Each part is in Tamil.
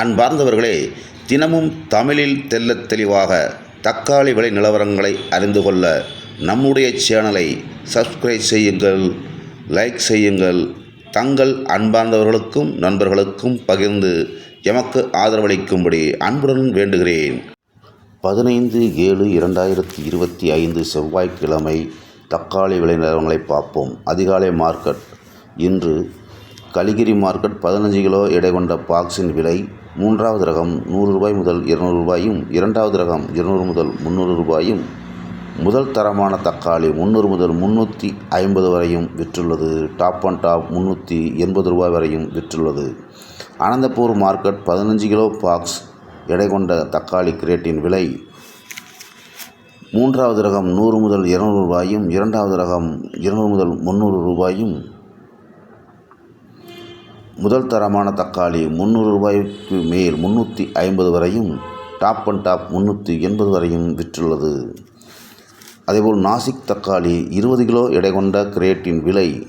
அன்பார்ந்தவர்களே தினமும் தமிழில் தெள்ளத் தெளிவாக தக்காளி விலை நிலவரங்களை அறிந்து கொள்ள நம்முடைய சேனலை சப்ஸ்கிரைப் செய்யுங்கள் லைக் செய்யுங்கள். தங்கள் அன்பார்ந்தவர்களுக்கும் நண்பர்களுக்கும் பகிர்ந்து எமக்கு ஆதரவளிக்கும்படி அன்புடன் வேண்டுகிறேன். பதினைந்து ஏழு இரண்டாயிரத்தி இருபத்தி ஐந்து செவ்வாய்க்கிழமை தக்காளி விலை நிலவரங்களை பார்ப்போம். அதிகாலை மார்க்கெட். இன்று கலிகிரி மார்க்கெட் பதினஞ்சு கிலோ எடை கொண்ட பாக்ஸின் விலை மூன்றாவது ரகம் நூறு ரூபாய் முதல் இருநூறு ரூபாயும் இரண்டாவது ரகம் இருநூறு முதல் முந்நூறு ரூபாயும் முதல் தரமான தக்காளி முந்நூறு முதல் முந்நூற்றி ஐம்பது வரையும் விற்றுள்ளது. டாப் அண்ட் டாப் முந்நூற்றி எண்பது ரூபாய் வரையும் விற்றுள்ளது. அனந்தபூர் மார்க்கெட் பதினஞ்சு கிலோ பாக்ஸ் எடை கொண்ட தக்காளி கிரேட்டின் விலை மூன்றாவது ரகம் நூறு முதல் இருநூறு ரூபாயும் இரண்டாவது ரகம் இருநூறு முதல் முந்நூறு ரூபாயும் முதல் தரமான தக்காளி முந்நூறு ரூபாய்க்கு மேல் முந்நூற்றி ஐம்பது வரையும் டாப் அண்ட் டாப் முந்நூற்றி எண்பது வரையும் விற்றுள்ளது. அதேபோல் நாசிக் தக்காளி இருபது கிலோ எடை கொண்ட கிரேட்டின் விலை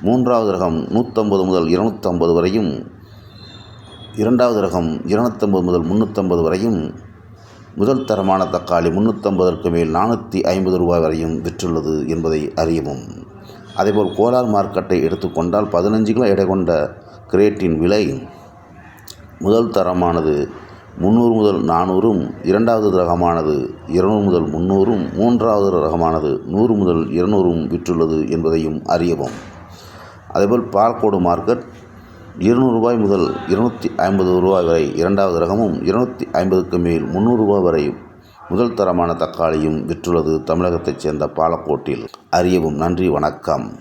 மூன்றாவது ரகம் நூற்றம்பது முதல் இருநூற்றம்பது வரையும் இரண்டாவது ரகம் இருநூற்றம்பது முதல் முந்நூற்றம்பது வரையும் முதல் தரமான தக்காளி முந்நூற்றம்பதற்கு மேல் நானூற்றி ஐம்பது ரூபாய் வரையும் விற்றுள்ளது என்பதை அறியவும். அதேபோல் கோலார் மார்க்கெட்டை எடுத்துக்கொண்டால் பதினஞ்சு கிலோ எடை கொண்ட கிரேட்டின் விலை முதல் தரமானது முந்நூறு முதல் நானூறும் இரண்டாவது ரகமானது இருநூறு முதல் முந்நூறும் மூன்றாவது ரகமானது நூறு முதல் இருநூறும் விற்றுள்ளது என்பதையும் அறியவும். அதேபோல் பால்கோடு மார்க்கெட் இருநூறு ரூபாய் முதல் இருநூற்றி ஐம்பது ரூபாய் வரை இரண்டாவது ரகமும் இருநூற்றி ஐம்பதுக்கு மேல் முந்நூறு ரூபாய் வரை முதல் தரமான தக்காளியும் விற்றுள்ளது தமிழகத்தைச் சேர்ந்த பாலக்கோட்டில். அறியவும் நன்றி வணக்கம்.